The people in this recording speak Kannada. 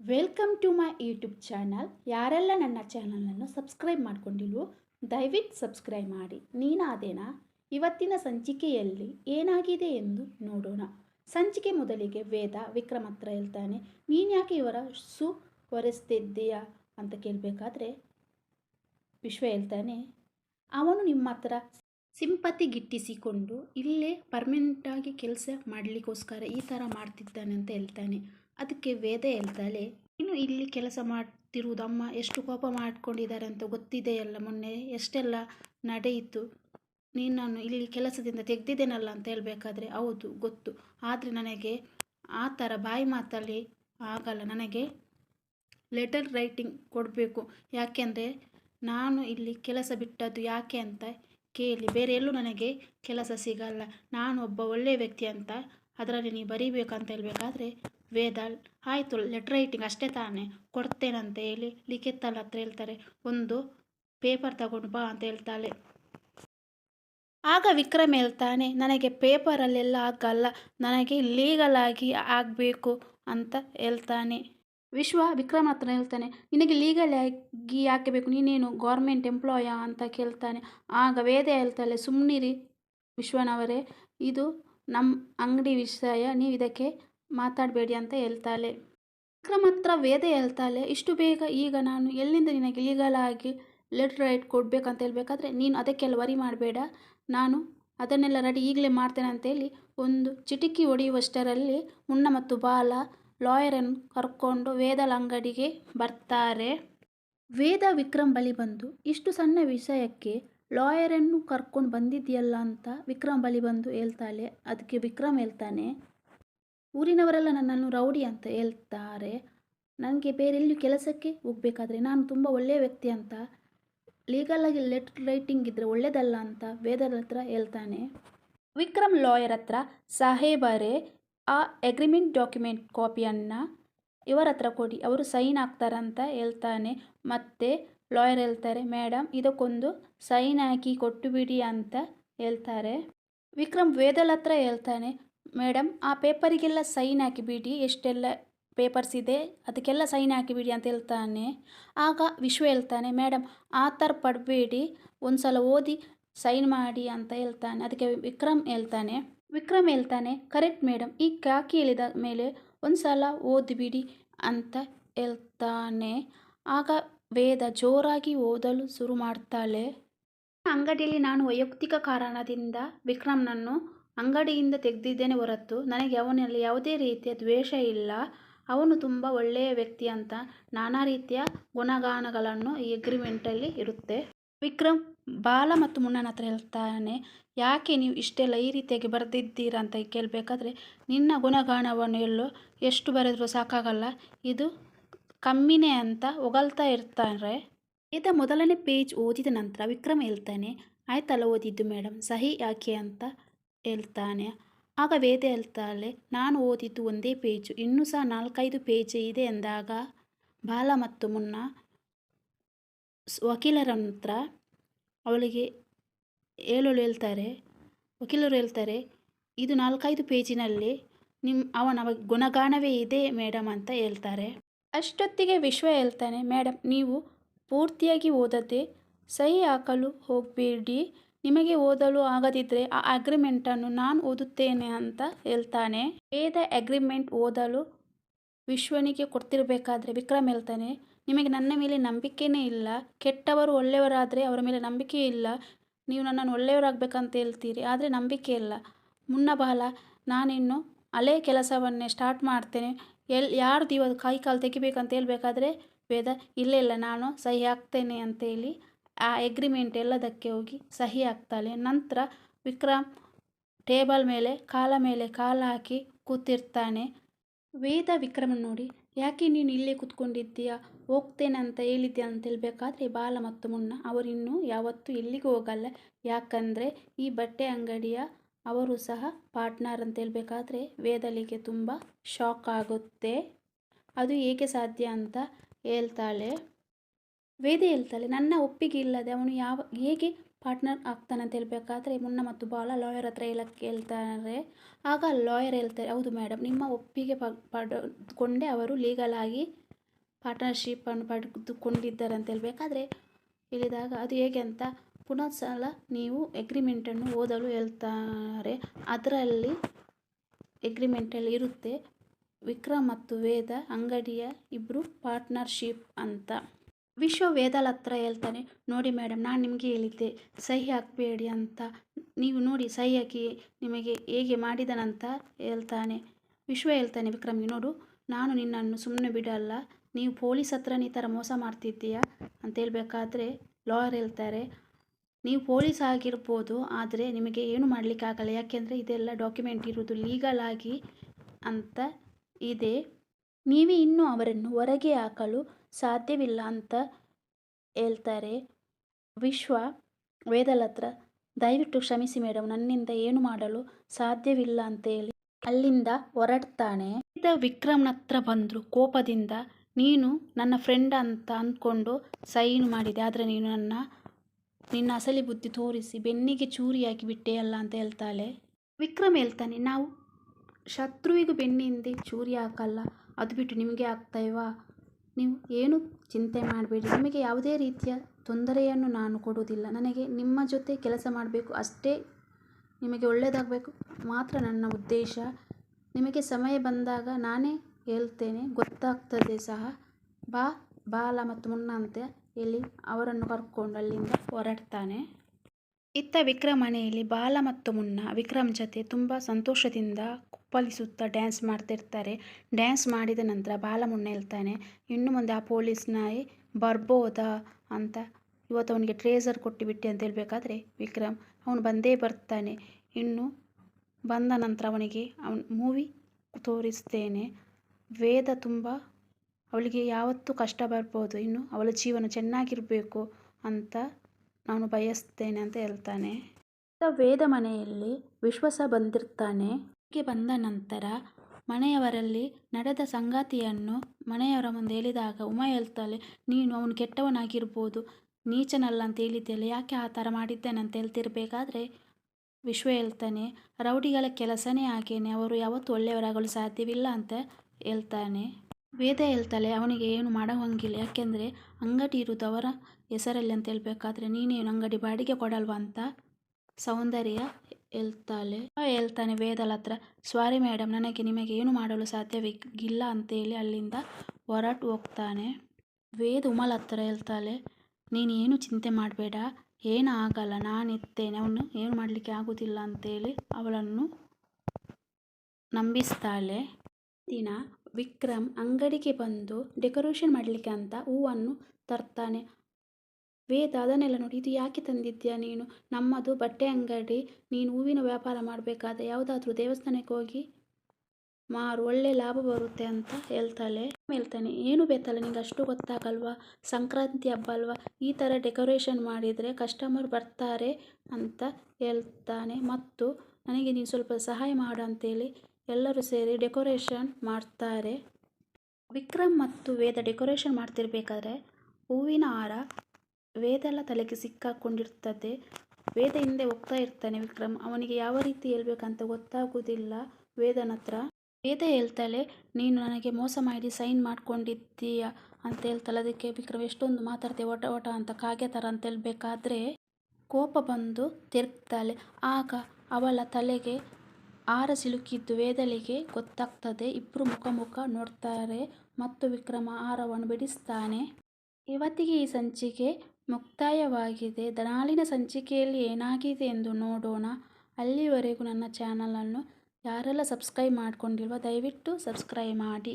Welcome to my YouTube channel ಯಾರೆಲ್ಲ ನನ್ನ ಚಾನಲನ್ನು ಸಬ್ಸ್ಕ್ರೈಬ್ ಮಾಡ್ಕೊಂಡಿಲ್ವೋ, ದಯವಿಟ್ಟು ಸಬ್ಸ್ಕ್ರೈಬ್ ಮಾಡಿ. ನೀನಾದೇನಾ ಇವತ್ತಿನ ಸಂಚಿಕೆಯಲ್ಲಿ ಏನಾಗಿದೆ ಎಂದು ನೋಡೋಣ. ಸಂಚಿಕೆ ಮೊದಲಿಗೆ ವೇದ, ವಿಕ್ರಮ್ ಹತ್ರ ಹೇಳ್ತಾನೆ. ನೀನು ಯಾಕೆ ಇವರ ಸು ಒರೆಸ್ತಿದ್ದೀಯಾ ಅಂತ ಕೇಳಬೇಕಾದ್ರೆ, ವಿಶ್ವ ಹೇಳ್ತಾನೆ, ಅವನು ನಿಮ್ಮ ಹತ್ರ ಸಿಂಪತಿ ಗಿಟ್ಟಿಸಿಕೊಂಡು ಇಲ್ಲೇ ಪರ್ಮನೆಂಟಾಗಿ ಕೆಲಸ ಮಾಡಲಿಕ್ಕೋಸ್ಕರ ಈ ಥರ ಮಾಡ್ತಿದ್ದಾನೆ ಅಂತ ಹೇಳ್ತಾನೆ. ಅದಕ್ಕೆ ವೇದ ಹೇಳ್ತಾಳೆ ನೀನು ಇಲ್ಲಿ ಕೆಲಸ ಮಾಡ್ತಿರುವುದು ಅಮ್ಮ ಎಷ್ಟು ಕೋಪ ಮಾಡ್ಕೊಂಡಿದ್ದಾರೆ ಅಂತ ಗೊತ್ತಿದೆಯಲ್ಲ ಮೊನ್ನೆ, ಎಷ್ಟೆಲ್ಲ ನಡೆಯಿತು. ನೀನನ್ನು ಇಲ್ಲಿ ಕೆಲಸದಿಂದ ತೆಗೆದಿದ್ದೇನಲ್ಲ ಅಂತ ಹೇಳಬೇಕಾದ್ರೆ ಹೌದು, ಗೊತ್ತು. ಆದರೆ ನನಗೆ ಆ ಥರ ಬಾಯಿ ಮಾತಲ್ಲಿ ಆಗಲ್ಲ. ನನಗೆ ಲೆಟರ್ ರೈಟಿಂಗ್ ಕೊಡಬೇಕು. ಯಾಕೆಂದರೆ ನಾನು ಇಲ್ಲಿ ಕೆಲಸ ಬಿಟ್ಟದ್ದು ಯಾಕೆ ಅಂತ ಕೇಳಿ. ಬೇರೆ ಎಲ್ಲೂ ನನಗೆ ಕೆಲಸ ಸಿಗಲ್ಲ. ನಾನು ಒಬ್ಬ ಒಳ್ಳೆಯ ವ್ಯಕ್ತಿ ಅಂತ, ಅದರಲ್ಲಿ ನೀವು ಬರೀಬೇಕಂತ ಹೇಳಬೇಕಾದ್ರೆ ವೇದ ಆಯಿತು ಲೆಟ್ರ್ ರೈಟಿಂಗ್ ಅಷ್ಟೇ ತಾನೇ. ಕೊಡ್ತೇನಂತ ಹೇಳಿ? ಲಿಖಿತಲ್ ಹತ್ರ ಹೇಳ್ತಾರೆ. ಒಂದು ಪೇಪರ್ ತಗೊಂಡು ಬಾ, ಅಂತ ಹೇಳ್ತಾಳೆ. ಆಗ ವಿಕ್ರಮ್ ಹೇಳ್ತಾನೆ, ನನಗೆ ಪೇಪರಲ್ಲೆಲ್ಲ ಆಗಲ್ಲ. ನನಗೆ ಲೀಗಲ್ ಆಗಿ ಆಗಬೇಕು, ಅಂತ ಹೇಳ್ತಾನೆ. ವಿಶ್ವ ವಿಕ್ರಮ್ ಹತ್ರ ಹೇಳ್ತಾನೆ, ನಿನಗೆ ಲೀಗಲ್ ಆಗಿ ಯಾಕೆ ಬೇಕು ನೀನೇನು ಗೌರ್ಮೆಂಟ್ ಎಂಪ್ಲಾಯ ಅಂತ ಕೇಳ್ತಾನೆ. ಆಗ ವೇದ ಹೇಳ್ತಾಳೆ ಸುಮ್ಮನಿರಿ ವಿಶ್ವನವರೇ. ಇದು ನಮ್ಮ ಅಂಗಡಿ ವಿಷಯ. ನೀವು ಇದಕ್ಕೆ ಮಾತಾಡಬೇಡಿ ಅಂತ ಹೇಳ್ತಾಳೆ. ವಿಕ್ರಮ್ ಹತ್ರ ವೇದ ಹೇಳ್ತಾಳೆ, ಇಷ್ಟು ಬೇಗ ಈಗ ನಾನು ಎಲ್ಲಿಂದ ನಿನಗೆ ಲೀಗಲ್ ಲೆಟ್ರ್ ಲೆಟರ್ ರೈಟ್ ಕೊಡಬೇಕಂತ ಹೇಳಬೇಕಾದ್ರೆ ನೀನು ಅದಕ್ಕೆಲ್ಲ ವರಿ ಮಾಡಬೇಡ. ನಾನು ಅದನ್ನೆಲ್ಲ ರೆಡಿ ಈಗಲೇ ಮಾಡ್ತೇನೆ ಅಂತೇಳಿ ಒಂದು ಚಿಟಿಕಿ ಹೊಡೆಯುವಷ್ಟರಲ್ಲಿ ಮುನ್ನ ಮತ್ತು ಬಾಲ ಲಾಯರನ್ನು ಕರ್ಕೊಂಡು ವೇದಲ ಅಂಗಡಿಗೆ ಬರ್ತಾರೆ. ವೇದ ವಿಕ್ರಮ್ ಬಳಿ ಬಂದು, ಇಷ್ಟು ಸಣ್ಣ ವಿಷಯಕ್ಕೆ ಲಾಯರನ್ನು ಕರ್ಕೊಂಡು ಬಂದಿದೆಯಲ್ಲ ಅಂತ ವಿಕ್ರಮ್ ಬಳಿ ಬಂದು ಹೇಳ್ತಾಳೆ. ಅದಕ್ಕೆ ವಿಕ್ರಮ್ ಹೇಳ್ತಾನೆ ಊರಿನವರೆಲ್ಲ ನನ್ನನ್ನು ರೌಡಿ ಅಂತ ಹೇಳ್ತಾರೆ. ನನಗೆ ಬೇರೆಲ್ಲೂ ಕೆಲಸಕ್ಕೆ ಹೋಗಬೇಕಾದ್ರೆ ನಾನು ತುಂಬ ಒಳ್ಳೆಯ ವ್ಯಕ್ತಿ ಅಂತ ಲೀಗಲಾಗಿ ಲೆಟರ್ ರೈಟಿಂಗ್ ಇದ್ದರೆ ಒಳ್ಳೆಯದಲ್ಲ ಅಂತ ವೇದದ ಹತ್ರ ಹೇಳ್ತಾನೆ. ವಿಕ್ರಮ್ ಲಾಯರ್ ಹತ್ರ ಸಾಹೇಬರೇ, ಆ ಅಗ್ರಿಮೆಂಟ್ ಡಾಕ್ಯುಮೆಂಟ್ ಕಾಪಿಯನ್ನು ಇವರ ಹತ್ರ ಕೊಡಿ, ಅವರು ಸೈನ್ ಹಾಕ್ತಾರಂತ ಹೇಳ್ತಾನೆ. ಮತ್ತು ಲಾಯರ್ ಹೇಳ್ತಾರೆ ಮೇಡಮ್ ಇದಕ್ಕೊಂದು ಸೈನ್ ಹಾಕಿ ಕೊಟ್ಟು ಬಿಡಿ ಅಂತ ಹೇಳ್ತಾರೆ. ವಿಕ್ರಮ್ ವೇದಲ್ ಹತ್ರ ಹೇಳ್ತಾನೆ ಮೇಡಮ್, ಆ ಪೇಪರಿಗೆಲ್ಲ ಸೈನ್ ಹಾಕಿಬಿಡಿ, ಎಷ್ಟೆಲ್ಲ ಪೇಪರ್ಸ್ ಇದೆ, ಅದಕ್ಕೆಲ್ಲ ಸೈನ್ ಹಾಕಿಬಿಡಿ ಅಂತ ಹೇಳ್ತಾನೆ. ಆಗ ವಿಶ್ವ ಹೇಳ್ತಾನೆ, ಮೇಡಮ್ ಆ ಥರ ಪಡಬೇಡಿ ಒಂದು ಸಲ ಓದಿ ಸೈನ್ ಮಾಡಿ ಅಂತ ಹೇಳ್ತಾನೆ. ಅದಕ್ಕೆ ವಿಕ್ರಮ್ ಹೇಳ್ತಾನೆ. ವಿಕ್ರಮ್ ಹೇಳ್ತಾನೆ, ಕರೆಕ್ಟ್ ಮೇಡಮ್, ಈ ಕಾಕಿ ಹೇಳಿದ ಮೇಲೆ ಒಂದು ಸಲ ಓದಿಬಿಡಿ ಅಂತ ಹೇಳ್ತಾನೆ. ಆಗ ವೇದ ಜೋರಾಗಿ ಓದಲು ಶುರು ಮಾಡ್ತಾಳೆ. ಅಂಗಡಿಯಲ್ಲಿ ನಾನು ವೈಯಕ್ತಿಕ ಕಾರಣದಿಂದ ವಿಕ್ರಮ್ನನ್ನು ಅಂಗಡಿಯಿಂದ ತೆಗೆದಿದ್ದೇನೆ ಹೊರತು ನನಗೆ ಅವನಲ್ಲಿ ಯಾವುದೇ ರೀತಿಯ ದ್ವೇಷ ಇಲ್ಲ. ಅವನು ತುಂಬ ಒಳ್ಳೆಯ ವ್ಯಕ್ತಿ ಅಂತ ನಾನಾ ರೀತಿಯ ಗುಣಗಾನಗಳನ್ನು ಈ ಅಗ್ರಿಮೆಂಟಲ್ಲಿ ಇರುತ್ತೆ ವಿಕ್ರಮ್ ಬಾಲ ಮತ್ತು ಮುನ್ನನ ಹತ್ರ ಹೇಳ್ತಾನೆ, ಯಾಕೆ ನೀವು ಇಷ್ಟೆಲ್ಲ ಈ ರೀತಿಯಾಗಿ ಬರೆದಿದ್ದೀರಾ ಅಂತ ಕೇಳಬೇಕಾದ್ರೆ, ನಿನ್ನ ಗುಣಗಾನವನ್ನು ಎಲ್ಲೋ ಎಷ್ಟು ಬರೆದರೂ ಸಾಕಾಗಲ್ಲ. ಇದು ಕಮ್ಮಿನೇ ಅಂತ ಹೊಗಳ್ತಾ ಇರ್ತಾರೆ. ಇದ ಮೊದಲನೇ ಪೇಜ್ ಓದಿದ ನಂತರ ವಿಕ್ರಮ್ ಹೇಳ್ತಾನೆ, ಆಯ್ತಲ್ಲ ಓದಿದ್ದು ಮೇಡಮ್ ಸಹಿ ಯಾಕೆ ಅಂತ. ಹೇಳ್ತಾನೆ. ಆಗ ವೇದ ಹೇಳ್ತಾಳೆ, ನಾನು ಓದಿದ್ದು ಒಂದೇ ಪೇಜು, ಇನ್ನೂ ಸಹ ನಾಲ್ಕೈದು ಪೇಜ್ ಇದೆ ಎಂದಾಗ ಬಾಲ ಮತ್ತು ಮುನ್ನ ವಕೀಲರ ನಂತರ ಅವಳಿಗೆ ಹೇಳಲು ಹೇಳ್ತಾರೆ, ವಕೀಲರು ಹೇಳ್ತಾರೆ, ಇದು ನಾಲ್ಕೈದು ಪೇಜಿನಲ್ಲಿ ನಿಮ್ಮ ಅವನ ಗುಣಗಾನವೇ ಇದೆ ಮೇಡಮ್ ಅಂತ ಹೇಳ್ತಾರೆ. ಅಷ್ಟೊತ್ತಿಗೆ ವಿಶ್ವ ಹೇಳ್ತಾನೆ ಮೇಡಮ್ ನೀವು ಪೂರ್ತಿಯಾಗಿ ಓದದೆ ಸಹಿ ಹಾಕಲು ಹೋಗಬೇಡಿ ನಿಮಗೆ ಓದಲು ಆಗದಿದ್ದರೆ ಆ ಅಗ್ರಿಮೆಂಟನ್ನು ನಾನು ಓದುತ್ತೇನೆ ಅಂತ ಹೇಳ್ತಾನೆ. ವೇದ ಅಗ್ರಿಮೆಂಟ್ ಓದಲು ವಿಶ್ವನಿಗೆ ಕೊಡ್ತಿರಬೇಕಾದ್ರೆ ವಿಕ್ರಮ್ ಹೇಳ್ತಾನೆ, ನಿಮಗೆ ನನ್ನ ಮೇಲೆ ನಂಬಿಕೆನೇ ಇಲ್ಲ, ಕೆಟ್ಟವರು ಒಳ್ಳೆಯವರಾದರೆ ಅವರ ಮೇಲೆ ನಂಬಿಕೆ ಇಲ್ಲ, ನೀವು ನನ್ನನ್ನು ಒಳ್ಳೆಯವರಾಗಬೇಕಂತ ಹೇಳ್ತೀರಿ, ಆದರೆ ನಂಬಿಕೆ ಇಲ್ಲ. ಮುನ್ನ ಬಾಲ, ನಾನಿನ್ನು ಹಳೆ ಕೆಲಸವನ್ನೇ ಸ್ಟಾರ್ಟ್ ಮಾಡ್ತೇನೆ. ಎಲ್, ಯಾರ್ದು ಇವತ್ತು ಕೈ ಕಾಲು ತೆಗಿಬೇಕಂತ ಹೇಳಬೇಕಾದ್ರೆ, ವೇದ, ಇಲ್ಲ ಇಲ್ಲ, ನಾನು ಸಹಿ ಹಾಕ್ತೇನೆ ಅಂತೇಳಿ ಆ ಎಗ್ರಿಮೆಂಟ್ ಎಲ್ಲದಕ್ಕೆ ಹೋಗಿ ಸಹಿ ಹಾಕ್ತಾಳೆ. ನಂತರ ವಿಕ್ರಮ್ ಟೇಬಲ್ ಮೇಲೆ, ಕಾಲ ಮೇಲೆ ಕಾಲ ಹಾಕಿ ಕೂತಿರ್ತಾನೆ. ವೇದ ವಿಕ್ರಮನ್ ನೋಡಿ, ಯಾಕೆ ನೀನು ಇಲ್ಲೇ ಕೂತ್ಕೊಂಡಿದ್ದೀಯ? ಹೋಗ್ತೇನೆ ಅಂತ ಹೇಳಿದ್ಯಾ ಅಂತ ಹೇಳಬೇಕಾದ್ರೆ ಬಾಲ ಮತ್ತು ಮುನ್ನ ಅವರಿನ್ನೂ ಯಾವತ್ತೂ ಎಲ್ಲಿಗೂ ಹೋಗಲ್ಲ. ಯಾಕಂದರೆ ಈ ಬಟ್ಟೆ ಅಂಗಡಿಯ ಅವರು ಸಹ ಪಾರ್ಟ್ನರ್ ಅಂತ ಹೇಳಬೇಕಾದ್ರೆ ವೇದಲಿಗೆ ತುಂಬ ಶಾಕ್ ಆಗುತ್ತೆ. ಅದು ಹೇಗೆ ಸಾಧ್ಯ ಅಂತ ಹೇಳ್ತಾಳೆ. ವೇದ ಹೇಳ್ತಾಳೆ, ನನ್ನ ಒಪ್ಪಿಗೆ ಇಲ್ಲದೆ ಅವನು ಯಾವ, ಹೇಗೆ ಪಾರ್ಟ್ನರ್ ಆಗ್ತಾನೆ ಅಂತ ಹೇಳಬೇಕಾದ್ರೆ, ಮುನ್ನ ಮತ್ತು ಬಾಲ ಲಾಯರ್ ಹತ್ರ ಹೇಳಕ್ಕೆ ಹೇಳ್ತಾರೆ ಆಗ ಲಾಯರ್ ಹೇಳ್ತಾರೆ, ಹೌದು ಮೇಡಮ್ ನಿಮ್ಮ ಒಪ್ಪಿಗೆ ಪಡೆದುಕೊಂಡೇ ಅವರು ಲೀಗಲ್ ಆಗಿ ಪಾರ್ಟ್ನರ್ಶಿಪ್ಪನ್ನು ಪಡೆದುಕೊಂಡಿದ್ದಾರೆ ಅಂತ ಹೇಳಬೇಕಾದ್ರೆ, ಹೇಳಿದಾಗ ಅದು ಹೇಗೆ ಅಂತ ಪುನಃ ಸಲ ನೀವು ಎಗ್ರಿಮೆಂಟನ್ನು ಓದಲು ಹೇಳ್ತಾರೆ. ಅದರಲ್ಲಿ ಎಗ್ರಿಮೆಂಟಲ್ಲಿ ಇರುತ್ತೆ, ವಿಕ್ರಮ್ ಮತ್ತು ವೇದ ಅಂಗಡಿಯ ಇಬ್ಬರು ಪಾರ್ಟ್ನರ್ಶಿಪ್ ಅಂತ. ವಿಶ್ವ ವೇದಾಲ್ ಹತ್ರ ಹೇಳ್ತಾನೆ, ನೋಡಿ ಮೇಡಮ್, ನಾನು ನಿಮಗೆ ಹೇಳಿದ್ದೆ, ಸಹಿ ಹಾಕಬೇಡಿ ಅಂತ. ನೀವು ನೋಡಿ ಸಹಿ ಹಾಕಿ ನಿಮಗೆ ಹೇಗೆ ಮಾಡಿದನಂತ ಹೇಳ್ತಾನೆ. ವಿಶ್ವ ಹೇಳ್ತಾನೆ, ವಿಕ್ರಮ್ಗೆ ನೋಡು, ನಾನು ನಿನ್ನನ್ನು ಸುಮ್ಮನೆ ಬಿಡಲ್ಲ. ನೀವು ಪೊಲೀಸ್ ಹತ್ರ ಈ ಥರ ಮೋಸ ಮಾಡ್ತಿದ್ದೀಯಾ? ಅಂತ ಹೇಳ್ಬೇಕಾದ್ರೆ ಲಾಯರ್ ಹೇಳ್ತಾರೆ, ನೀವು ಪೊಲೀಸ್ ಆಗಿರ್ಬೋದು, ಆದರೆ ನಿಮಗೆ ಏನು ಮಾಡಲಿಕ್ಕಾಗಲ್ಲ. ಯಾಕೆಂದರೆ ಇದೆಲ್ಲ ಡಾಕ್ಯುಮೆಂಟ್ ಇರೋದು ಲೀಗಲ್ ಆಗಿ ಅಂತ ಇದೆ. ನೀವೇ ಇನ್ನೂ ಅವರನ್ನು ಹೊರಗೆ ಹಾಕಲು ಸಾಧ್ಯವಿಲ್ಲ ಅಂತ ಹೇಳ್ತಾರೆ. ವಿಶ್ವ ವೇದಲ್ ಹತ್ರ ದಯವಿಟ್ಟು ಕ್ಷಮಿಸಿ ಮೇಡಮ್ ನನ್ನಿಂದ ಏನು ಮಾಡಲು ಸಾಧ್ಯವಿಲ್ಲ ಅಂತ ಹೇಳಿ. ಅಲ್ಲಿಂದ ಹೊರಡ್ತಾನೆ. ವಿಕ್ರಮ್ನ ಹತ್ರ ಬಂದರು. ಕೋಪದಿಂದ, ನೀನು ನನ್ನ ಫ್ರೆಂಡ್ ಅಂತ ಅಂದ್ಕೊಂಡು ಸೈನ್ ಮಾಡಿದೆ. ಆದರೆ ನೀನು ನನ್ನ, ನಿನ್ನ ಅಸಲಿ ಬುದ್ಧಿ ತೋರಿಸಿ ಬೆನ್ನಿಗೆ ಚೂರಿ ಹಾಕಿ ಬಿಟ್ಟೆ ಅಲ್ಲ ಅಂತ ಹೇಳ್ತಾಳೆ. ವಿಕ್ರಮ್ ಹೇಳ್ತಾನೆ, ನಾವು ಶತ್ರುವಿಗೂ ಬೆನ್ನಿಂದೆ ಚೂರಿ ಹಾಕಲ್ಲ. ಅದು ಬಿಟ್ಟು ನಿಮಗೆ ಆಗ್ತಾಯಿವಾ ನೀವು ಏನು ಚಿಂತೆ ಮಾಡಬೇಡಿ. ನಿಮಗೆ ಯಾವುದೇ ರೀತಿಯ ತೊಂದರೆಯನ್ನು ನಾನು ಕೊಡುವುದಿಲ್ಲ. ನನಗೆ ನಿಮ್ಮ ಜೊತೆ ಕೆಲಸ ಮಾಡಬೇಕು ಅಷ್ಟೇ. ನಿಮಗೆ ಒಳ್ಳೆಯದಾಗಬೇಕು ಮಾತ್ರ ನನ್ನ ಉದ್ದೇಶ. ನಿಮಗೆ ಸಮಯ ಬಂದಾಗ ನಾನೇ ಹೇಳ್ತೇನೆ. ಗೊತ್ತಾಗ್ತದೆ ಸಹ. ಬಾ, ಬಾಲ ಮತ್ತು ಮುನ್ನ ಅಂತ ಹೇಳಿ ಅವರನ್ನು ಕರ್ಕೊಂಡು ಅಲ್ಲಿಂದ ಹೊರಡ್ತಾನೆ. ಇತ್ತ ವಿಕ್ರಮ್ ಮನೆಯಲ್ಲಿ ಬಾಲ ಮತ್ತು ಮುನ್ನ ವಿಕ್ರಮ್ ಜೊತೆ ತುಂಬ ಸಂತೋಷದಿಂದ ಕುಪ್ಪಳಿಸುತ್ತಾ ಡ್ಯಾನ್ಸ್ ಮಾಡ್ತಿರ್ತಾರೆ. ಡ್ಯಾನ್ಸ್ ಮಾಡಿದ ನಂತರ ಬಾಲ ಹೇಳ್ತಾನೆ ಇನ್ನು ಮುಂದೆ ಆ ಪೊಲೀಸ್ ನಾಯಿ ಬರ್ಬೋದಾ ಅಂತ ಇವತ್ತು ಅವನಿಗೆ ಟ್ರೇಸರ್ ಕೊಟ್ಟುಬಿಟ್ಟೆ ಅಂತ ಹೇಳಬೇಕಾದ್ರೆ ವಿಕ್ರಮ್, ಅವನು ಬಂದೇ ಬರ್ತಾನೆ. ಇನ್ನು ಬಂದ ನಂತರ ಅವನಿಗೆ ಅವನು ಮೂವಿ ತೋರಿಸ್ತೇನೆ. ವೇದ ತುಂಬ ಅವಳಿಗೆ ಯಾವತ್ತೂ ಕಷ್ಟ ಬರ್ಬೋದು. ಇನ್ನು ಅವಳ ಜೀವನ ಚೆನ್ನಾಗಿರಬೇಕು ಅಂತ ನಾನು ಬಯಸ್ತೇನೆ ಅಂತ ಹೇಳ್ತಾನೆ. ವೇದ ಮನೆಯಲ್ಲಿ ವಿಶ್ವಾಸ ಬಂದಿರ್ತಾನೆ. ಹೀಗೆ ಬಂದ ನಂತರ ಮನೆಯವರಲ್ಲಿ ನಡೆದ ಸಂಗಾತಿಯನ್ನು ಮನೆಯವರ ಮುಂದೆ ಹೇಳಿದಾಗ ಉಮಾ ಹೇಳ್ತಾಳೆ, ನೀನು ಅವನು ಕೆಟ್ಟವನಾಗಿರ್ಬೋದು, ನೀಚನಲ್ಲ ಅಂತ ಹೇಳಿದ್ದೆಲ್ಲ ಯಾಕೆ ಆ ಥರ ಮಾಡಿದ್ದೇನೆ ಅಂತ ಹೇಳ್ತಿರ್ಬೇಕಾದ್ರೆ ವಿಶ್ವ ಹೇಳ್ತಾನೆ, ರೌಡಿಗಳ ಕೆಲಸನೇ ಹಾಗೇನೆ, ಅವರು ಯಾವತ್ತೂ ಒಳ್ಳೆಯವರಾಗಲು ಸಾಧ್ಯವಿಲ್ಲ ಅಂತ ಹೇಳ್ತಾನೆ. ವೇದ ಹೇಳ್ತಾಳೆ, ಅವನಿಗೆ ಏನು ಮಾಡೋ ಹಂಗಿಲ್ಲ ಯಾಕೆಂದರೆ ಅಂಗಡಿ ಇರುವುದು ಅವರ ಹೆಸರಲ್ಲಿ ಅಂತ ಹೇಳ್ಬೇಕಾದ್ರೆ, ನೀನೇನು ಅಂಗಡಿ ಬಾಡಿಗೆ ಕೊಡಲ್ವಾ ಅಂತ ಸೌಂದರ್ಯ ಹೇಳ್ತಾಳೆ. ಹೇಳ್ತಾನೆ ವೇದಲ ಹತ್ರ, ಸ್ವಾರಿ ಮೇಡಮ್ ನನಗೆ ನಿಮಗೆ ಏನು ಮಾಡಲು ಸಾಧ್ಯವಿಲ್ಲ ಅಂತೇಳಿ ಅಲ್ಲಿಂದ ಹೊರಟು ಹೋಗ್ತಾನೆ. ವೇದ ಉಮಲ್ ಹತ್ರ ಹೇಳ್ತಾಳೆ, ನೀನು ಏನು ಚಿಂತೆ ಮಾಡಬೇಡ, ಏನೂ ಆಗಲ್ಲ ನಾನಿರ್ತೇನೆ ಅವನು ಏನು ಮಾಡಲಿಕ್ಕೆ ಆಗೋದಿಲ್ಲ ಅಂತೇಳಿ ಅವಳನ್ನು ನಂಬಿಸ್ತಾಳೆ. ದಿನ ವಿಕ್ರಮ್ ಅಂಗಡಿಗೆ ಬಂದು ಡೆಕೋರೇಷನ್ ಮಾಡಲಿಕ್ಕೆ ಅಂತ ಹೂವನ್ನು ತರ್ತಾನೆ. ವೇದ ಅದನ್ನೆಲ್ಲ ನೋಡಿ, ಇದು ಯಾಕೆ ತಂದಿದ್ಯಾ ನೀನು? ನಮ್ಮದು ಬಟ್ಟೆ ಅಂಗಡಿ. ನೀನು ಹೂವಿನ ವ್ಯಾಪಾರ ಮಾಡಬೇಕಾದ ಯಾವುದಾದ್ರೂ ದೇವಸ್ಥಾನಕ್ಕೆ ಹೋಗಿ ಮಾರು, ಒಳ್ಳೆ ಲಾಭ ಬರುತ್ತೆ ಅಂತ ಹೇಳ್ತಾಳೆ. ಹೇಳ್ತಾನೆ, ಏನು ಬೇಕಲ್ಲ, ನಿಂಗೆ ಅಷ್ಟು ಗೊತ್ತಾಗಲ್ವಾ? ಸಂಕ್ರಾಂತಿ ಹಬ್ಬ ಅಲ್ವಾ? ಈ ಥರ ಡೆಕೋರೇಷನ್ ಮಾಡಿದರೆ ಕಸ್ಟಮರ್ ಬರ್ತಾರೆ ಅಂತ ಹೇಳ್ತಾನೆ. ಮತ್ತು ನನಗೆ ನೀನು ಸ್ವಲ್ಪ ಸಹಾಯ ಮಾಡು ಅಂತೇಳಿ ಎಲ್ಲರೂ ಸೇರಿ ಡೆಕೋರೇಷನ್ ಮಾಡ್ತಾರೆ. ವಿಕ್ರಮ್ ಮತ್ತು ವೇದ ಡೆಕೋರೇಷನ್ ಮಾಡ್ತಿರ್ಬೇಕಾದ್ರೆ ಹೂವಿನ ಹಾರ ವೇದೆಲ್ಲ ತಲೆಗೆ ಸಿಕ್ಕಾಕೊಂಡಿರ್ತದೆ. ವೇದ ಹಿಂದೆ ಹೋಗ್ತಾ ಇರ್ತಾನೆ ವಿಕ್ರಮ್. ಅವನಿಗೆ ಯಾವ ರೀತಿ ಹೇಳ್ಬೇಕಂತ ಗೊತ್ತಾಗೋದಿಲ್ಲ ವೇದನ ಹತ್ರ. ವೇದ ಹೇಳ್ತಾಳೆ, ನೀನು ನನಗೆ ಮೋಸ ಮಾಡಿ ಸೈನ್ ಮಾಡ್ಕೊಂಡಿದ್ದೀಯ? ಅಂತ ಹೇಳ್ತಾಳೆ. ಅದಕ್ಕೆ ವಿಕ್ರಮ್, ಎಷ್ಟೊಂದು ಮಾತಾಡ್ತೆ ಒಟ ಒಟ ಅಂತ ಕಾಗೆ ಥರ ಅಂತ ಹೇಳ್ಬೇಕಾದ್ರೆ ಕೋಪ ಬಂದು ತಿರುಗ್ತಾಳೆ. ಆಗ ಅವಳ ತಲೆಗೆ ಆರ ಸಿಲುಕಿದ್ದು ವೇದಲಿಗೆ ಗೊತ್ತಾಗ್ತದೆ. ಇಬ್ಬರು ಮುಖ ಮುಖ ನೋಡ್ತಾರೆ. ಮತ್ತು ವಿಕ್ರಮ ಆರವನ್ನು ಬಿಡಿಸ್ತಾನೆ. ಇವತ್ತಿಗೆ ಈ ಸಂಚಿಕೆ ಮುಕ್ತಾಯವಾಗಿದೆ. ನಾಳಿನ ಸಂಚಿಕೆಯಲ್ಲಿ ಏನಾಗಿದೆ ಎಂದು ನೋಡೋಣ. ಅಲ್ಲಿವರೆಗೂ ನನ್ನ ಚಾನಲನ್ನು ಯಾರೆಲ್ಲ ಸಬ್ಸ್ಕ್ರೈಬ್ ಮಾಡ್ಕೊಂಡಿಲ್ವೋ ದಯವಿಟ್ಟು ಸಬ್ಸ್ಕ್ರೈಬ್ ಮಾಡಿ.